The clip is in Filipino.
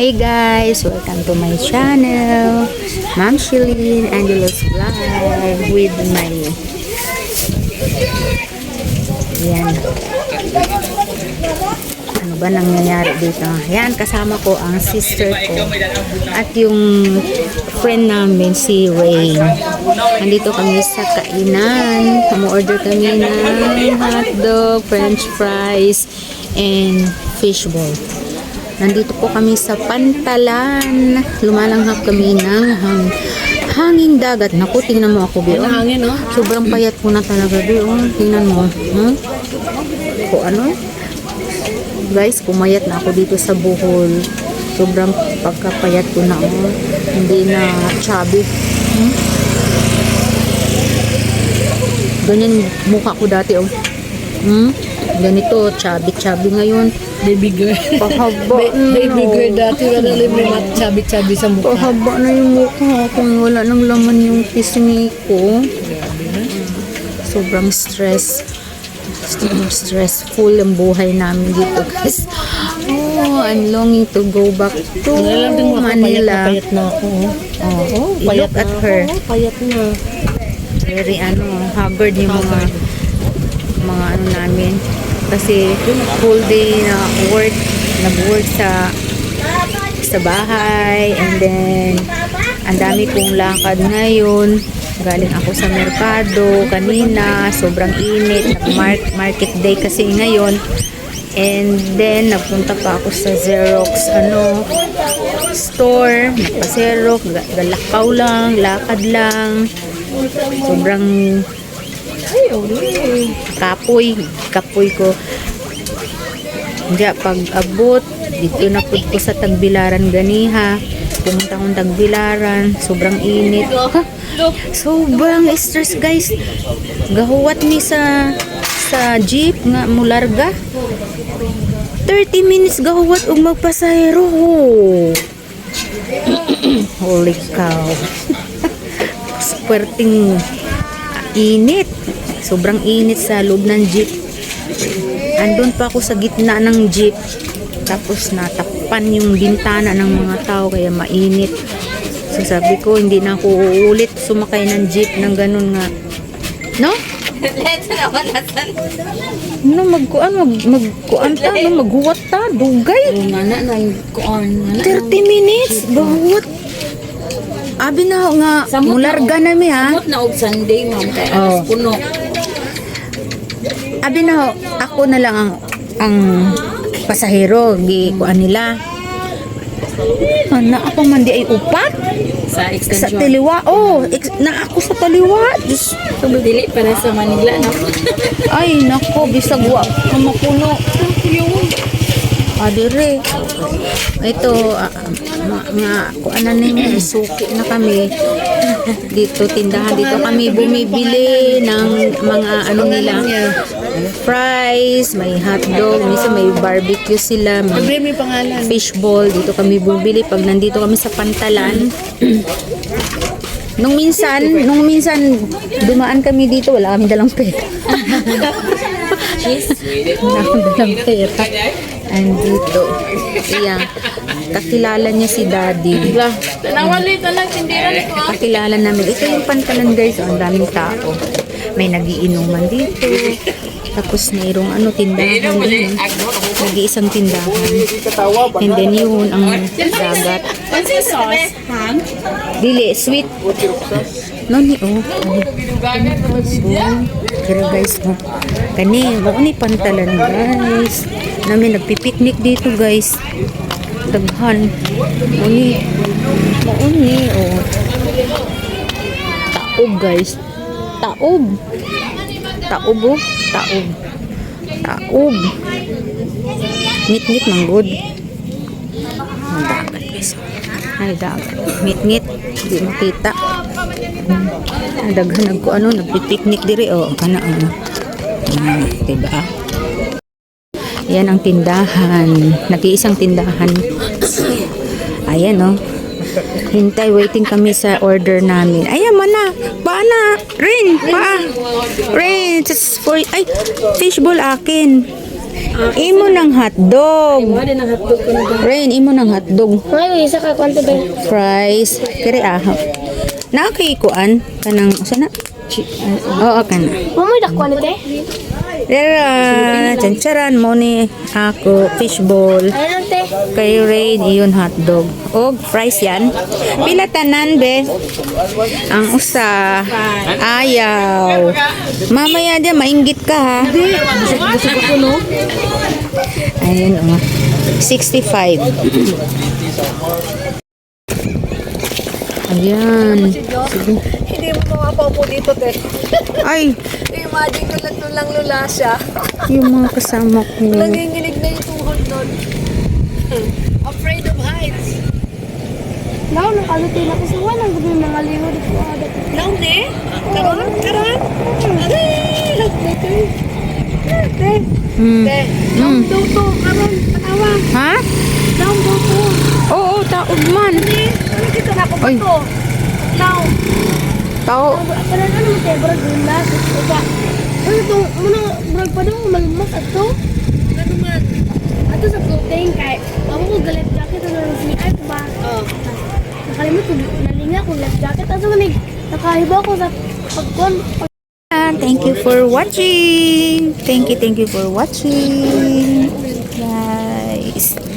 Hey guys, welcome to my channel. Ma'am Shilin Angelos Vlog with my Yan. Ano ba nangyayari dito? Yan, kasama ko ang sister ko at yung friend namin, si Ray. Nandito kami sa kainan. Umu-order kami ng hotdog, french fries, and fishball. Nandito po kami sa Pantalan. Lumalanghap kami ng hang hanging dagat. Naku, tingnan mo ako, Bio. Hangin, no? Sobrang payat ko na talaga, Bio. Tingnan mo. Hmm? Ko ano? Guys, pumayat na ako dito sa Bohol. Sobrang pagkapayat ko na. Oh. Hindi na chubby. Hmm? Ganyan mukha ko dati, oh. Hmm? Ganito, chubby-chubby ngayon. Baby girl. Pahaba Ba- baby na. girl dati wala lang may mat chabi-chabi sa mukha. Pahaba na yung mukha kung wala nang laman yung pisngi ko. Sobrang stress. Sobrang stressful ang buhay namin dito guys. Oh, I'm longing to go back to payat na Manila. payat na ako. Oh, Oh, payat look at na her. Ako. Oh, payat na. Very ano, haggard yung mga mga ano namin. Kasi full day na work, nag-work sa sa bahay and then ang dami kong lakad ngayon. Galing ako sa merkado kanina, sobrang init, nag market day kasi ngayon. And then nagpunta pa ako sa Xerox ano store, nagpa-Xerox, ga- galakaw lang, lakad lang. Sobrang kapoy, kapoy ko. Hindi, pag abot, dito na po ko sa Tagbilaran ganiha. Pumunta akong Tagbilaran, sobrang init. Sobrang stress guys. Gahuwat ni sa sa jeep nga mularga. 30 minutes gahuwat ug magpasahero. Holy cow. Swerting init. Sobrang init sa loob ng jeep. Andun pa ako sa gitna ng jeep. Tapos natakpan yung bintana ng mga tao kaya mainit. So sabi ko, hindi na ako uulit sumakay ng jeep ng ganun nga. No? No, magkuan, mag, magkuan ta, no, maghuwat ta, dugay. Nga na na kuan. nga na. 30 minutes, gahuwat. Abi na ho nga, Samot mularga na mi ha. Samot na og Sunday, ma'am. Kaya Oh. alas puno. Abi na ho, ako na lang ang ang pasahero gi kuan nila. Ana ako man di ay upat Sa sa extension. taliwa. Oh, ex- na ako sa taliwa. Diyos, Dili para sa Manila na. ay nako bisag wa ka mapuno. Adire. Ito ah, ma- nga kuan na ninyo suki na kami. Dito tindahan dito kami bumibili ng mga ano nila fries, may hotdog, minsan may barbecue sila, may fishball. Dito kami bumibili pag nandito kami sa pantalan. nung minsan, nung minsan dumaan kami dito, wala kami dalang pera. wala kami dalang pera. Andito. Iyan. Kakilala niya si Daddy. Nawali talaga tindiran ko. Kakilala namin. Ito yung pantalan guys. Ang daming tao. May nagiinuman dito. Tapos mayroong ano, tindahan din. Nag-iisang tindahan. And then yun, ang dagat. What's your sauce? Ham? Dili, sweet. No, ni, oh. Pero guys, oh. Kani, mo ni pantalan guys. Namin nagpipiknik dito guys. Daghan. Muni. Mauni, oh. Taob guys. Taob. Taob, oh. Taob. Taob. Ngit-ngit man good. Ang dagat guys. Ay, dagat. Ngit-ngit. Hindi makita. Hmm. Daghan nagko ano, nagpipiknik diri oh, kana ano. Hmm, diba? Yan ang tindahan. Nag-iisang tindahan. Ayan oh. Hintay, waiting kami sa order namin. Ayan, mana. Paana. Rin, pa. Rin, just for, ay, fishball akin. Imo ng hotdog. Mo na? Rain, imo ng hotdog. May isa ka kwanto ba? Fries. Kiri ahap. Nakakikuan ka ng, sana? Oo, ka na. Mo may dakwan ite? Dera, chancharan mo ni ako, fishball. Ano te? Kay Rain, iyon hotdog. O, fries yan. Pila tanan, be? Ang usa. Ayaw. Mamaya dyan, mainggit ka, ha? Gusto ko no. Ayun, o. 65. Ayan. Sige. Hindi mo mapaupo dito, te. Ay, Imagine ko lang lang lula siya. yung mga kasama ko. Nanginginig na yung tuhod nun. Afraid of heights. Now, nakalutin ako sa walang gabi mga liwad ko. Now, ne? Karon? Karon? Aray! Te, te. Te. Hmm. Te. Hmm. Daw to, karon, patawa. Ha? Daw, daw to. Oo, taog man. Ano dito na ako ba to? Now. Tao. Para ano mo te, brad, gula. Ika. Ano to, muna, brad pa daw, malmas ato. Ano man? Ato sa floating, kay, ako ko galit jacket, ano nang siniay ko ba? Oh. Nakalimut ko, nalinga ko, life jacket. Ato manig, nakahiba ko sa pagkon. Thank you for watching. Thank you, thank you for watching. Guys.